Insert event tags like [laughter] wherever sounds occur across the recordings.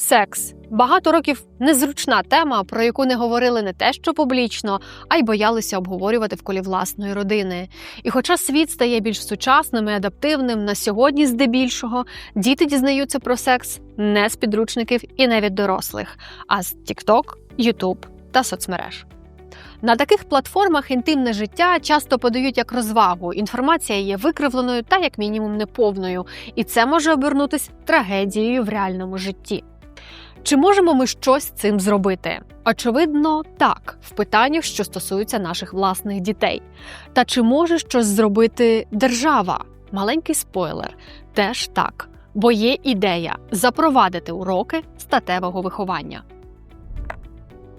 Секс багато років незручна тема, про яку не говорили не те, що публічно, а й боялися обговорювати в колі власної родини. І хоча світ стає більш сучасним і адаптивним на сьогодні, здебільшого діти дізнаються про секс не з підручників і не від дорослих, а з TikTok, YouTube та соцмереж. На таких платформах інтимне життя часто подають як розвагу. Інформація є викривленою та як мінімум неповною, і це може обернутись трагедією в реальному житті. Чи можемо ми щось цим зробити? Очевидно, так, в питаннях, що стосуються наших власних дітей. Та чи може щось зробити держава? Маленький спойлер, теж так, бо є ідея запровадити уроки статевого виховання.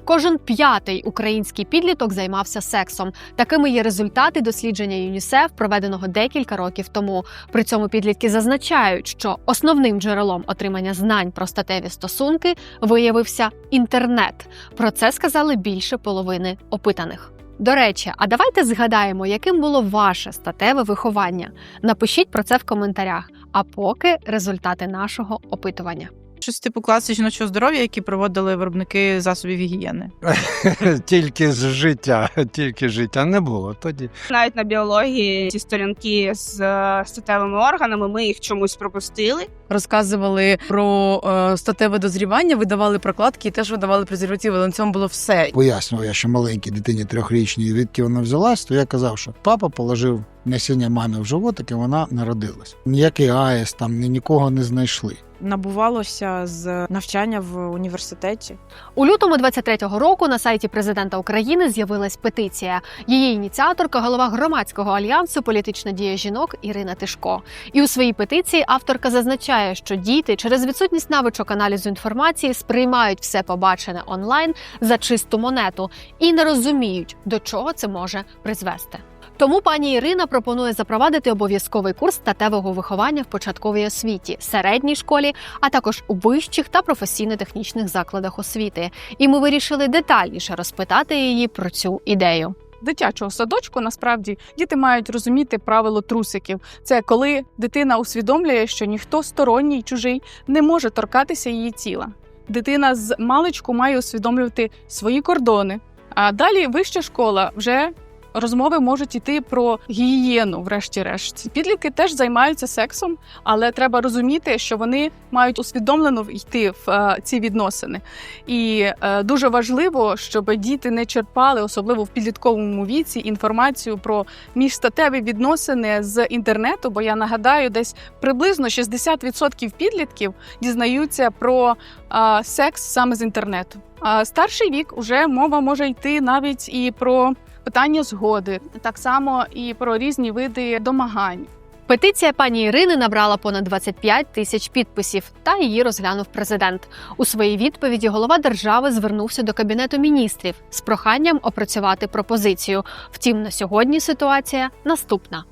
Кожен п'ятий український підліток займався сексом. Такими є результати дослідження ЮНІСЕФ, проведеного декілька років тому. При цьому підлітки зазначають, що основним джерелом отримання знань про статеві стосунки виявився інтернет. Про це сказали більше половини опитаних. До речі, а давайте згадаємо, яким було ваше статеве виховання. Напишіть про це в коментарях. А поки результати нашого опитування. Щось типу класи жіночого здоров'я, які проводили виробники засобів гігієни. [laughs] тільки з життя, тільки життя не було тоді. Навіть на біології ці сторінки з е, статевими органами ми їх чомусь пропустили. Розказували про е, статеве дозрівання, видавали прокладки і теж видавали презервативи, але на цьому було все. Пояснював я ще маленькій дитині трьохрічній, відки вона взялась, то я казав, що папа положив насіння мамі в животик, і вона народилась. Ніякий АЕС там ні нікого не знайшли. набувалося з навчання в університеті. У лютому 23-го року на сайті президента України з'явилась петиція. Її ініціаторка, голова громадського альянсу Політична дія жінок Ірина Тишко. І у своїй петиції авторка зазначає, що діти через відсутність навичок аналізу інформації сприймають все побачене онлайн за чисту монету і не розуміють, до чого це може призвести. Тому пані Ірина пропонує запровадити обов'язковий курс статевого виховання в початковій освіті, середній школі, а також у вищих та професійно-технічних закладах освіти. І ми вирішили детальніше розпитати її про цю ідею. дитячого садочку насправді діти мають розуміти правило трусиків. Це коли дитина усвідомлює, що ніхто сторонній чужий не може торкатися її тіла. Дитина з маличку має усвідомлювати свої кордони. А далі вища школа вже. Розмови можуть йти про гігієну, врешті-решт. Підлітки теж займаються сексом, але треба розуміти, що вони мають усвідомлено йти в е, ці відносини. І е, дуже важливо, щоб діти не черпали, особливо в підлітковому віці, інформацію про міжстатеві відносини з інтернету. Бо я нагадаю, десь приблизно 60% підлітків дізнаються про е, секс саме з інтернету. А старший вік уже мова може йти навіть і про питання згоди, так само і про різні види домагань. Петиція пані Ірини набрала понад 25 тисяч підписів, та її розглянув президент. У своїй відповіді голова держави звернувся до кабінету міністрів з проханням опрацювати пропозицію. Втім, на сьогодні ситуація наступна.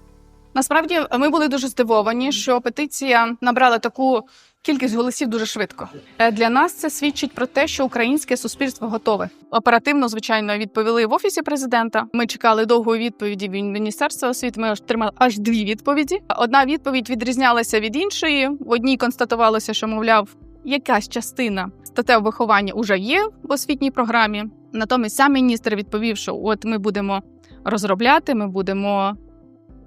Насправді ми були дуже здивовані, що петиція набрала таку кількість голосів дуже швидко. Е, Для нас це свідчить про те, що українське суспільство готове. Оперативно, звичайно, відповіли в офісі президента. Ми чекали довгої відповіді від міністерства освіти. Ми отримали аж дві відповіді. Одна відповідь відрізнялася від іншої. В одній констатувалося, що мовляв, якась частина статевого виховання вже є в освітній програмі. Натомість сам міністр відповів, що от ми будемо розробляти, ми будемо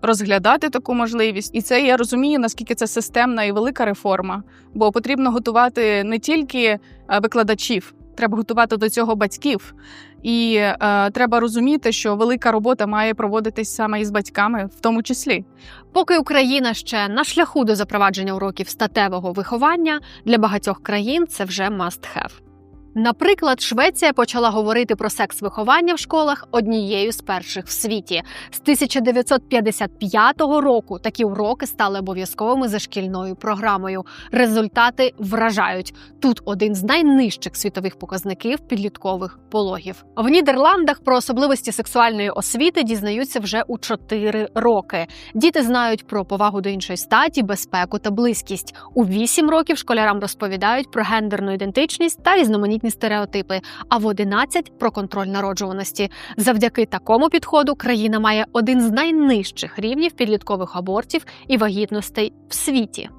розглядати таку можливість. І це я розумію, наскільки це системна і велика реформа, бо потрібно готувати не тільки е, викладачів, треба готувати до цього батьків. І е, треба розуміти, що велика робота має проводитись саме із батьками, в тому числі. Поки Україна ще на шляху до запровадження уроків статевого виховання, для багатьох країн це вже must have. Наприклад, Швеція почала говорити про секс-виховання в школах однією з перших в світі. З 1955 року такі уроки стали обов'язковими за шкільною програмою. Результати вражають. Тут один з найнижчих світових показників підліткових пологів. В Нідерландах про особливості сексуальної освіти дізнаються вже у 4 роки. Діти знають про повагу до іншої статі, безпеку та близькість. У 8 років школярам розповідають про гендерну ідентичність та різноманітні стереотипи. А в 11 – про контроль народжуваності. Завдяки такому підходу країна має один з найнижчих рівнів підліткових абортів і вагітностей в світі.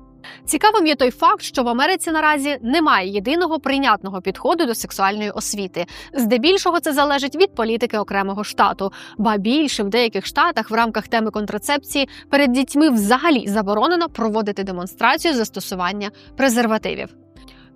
Цікавим є той факт, що в Америці наразі немає єдиного прийнятного підходу до сексуальної освіти. Здебільшого це залежить від політики окремого штату. Ба більше в деяких штатах в рамках теми контрацепції перед дітьми взагалі заборонено проводити демонстрацію застосування презервативів.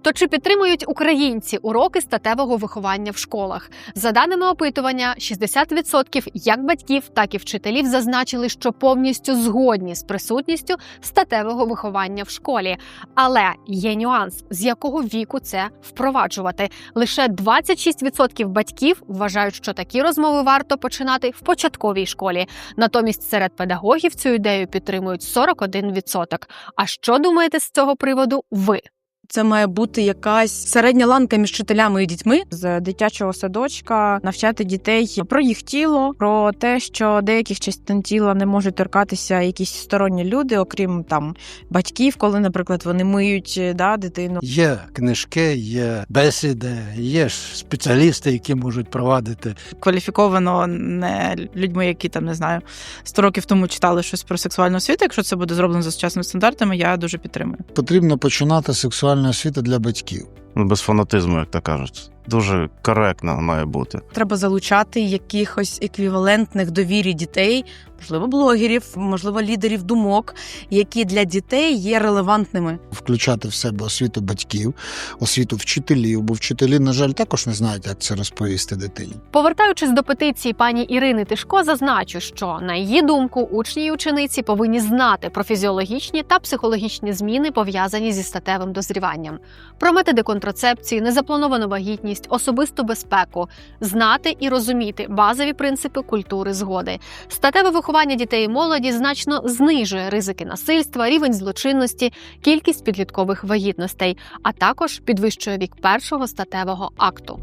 То чи підтримують українці уроки статевого виховання в школах? За даними опитування, 60% як батьків, так і вчителів зазначили, що повністю згодні з присутністю статевого виховання в школі. Але є нюанс, з якого віку це впроваджувати. Лише 26% батьків вважають, що такі розмови варто починати в початковій школі. Натомість серед педагогів цю ідею підтримують 41%. А що думаєте з цього приводу ви? Це має бути якась середня ланка між вчителями і дітьми. З дитячого садочка навчати дітей про їх тіло, про те, що деяких частин тіла не можуть торкатися якісь сторонні люди, окрім там батьків, коли, наприклад, вони миють да, дитину. Є книжки, є бесіди, є ж спеціалісти, які можуть провадити. Кваліфіковано не людьми, які там не знаю 100 років тому читали щось про сексуальну освіту. Якщо це буде зроблено за сучасними стандартами, я дуже підтримую. Потрібно починати сексуальну освіту для батьків. Ну, без фанатизму, як то кажуть. Дуже коректно має бути. Треба залучати якихось еквівалентних довірі дітей, можливо, блогерів, можливо, лідерів думок, які для дітей є релевантними. Включати в себе освіту батьків, освіту вчителів, бо вчителі, на жаль, також не знають, як це розповісти дитині. Повертаючись до петиції пані Ірини Тишко, зазначу, що на її думку учні й учениці повинні знати про фізіологічні та психологічні зміни, пов'язані зі статевим дозріванням, про методи контрацепції, незаплановану вагітність, особисту безпеку, знати і розуміти базові принципи культури згоди. Статеве виховання дітей і молоді значно знижує ризики насильства, рівень злочинності, кількість підліткових вагітностей, а також підвищує вік першого статевого акту.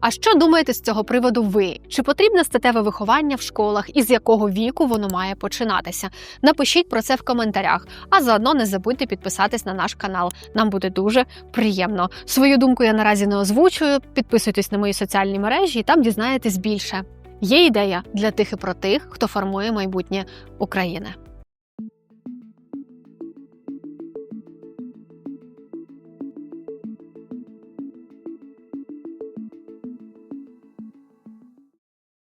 А що думаєте з цього приводу ви? Чи потрібне статеве виховання в школах і з якого віку воно має починатися? Напишіть про це в коментарях, а заодно не забудьте підписатись на наш канал. Нам буде дуже приємно. Свою думку я наразі не озвучую. Підписуйтесь на мої соціальні мережі і там дізнаєтесь більше. Є ідея для тих і про тих, хто формує майбутнє України.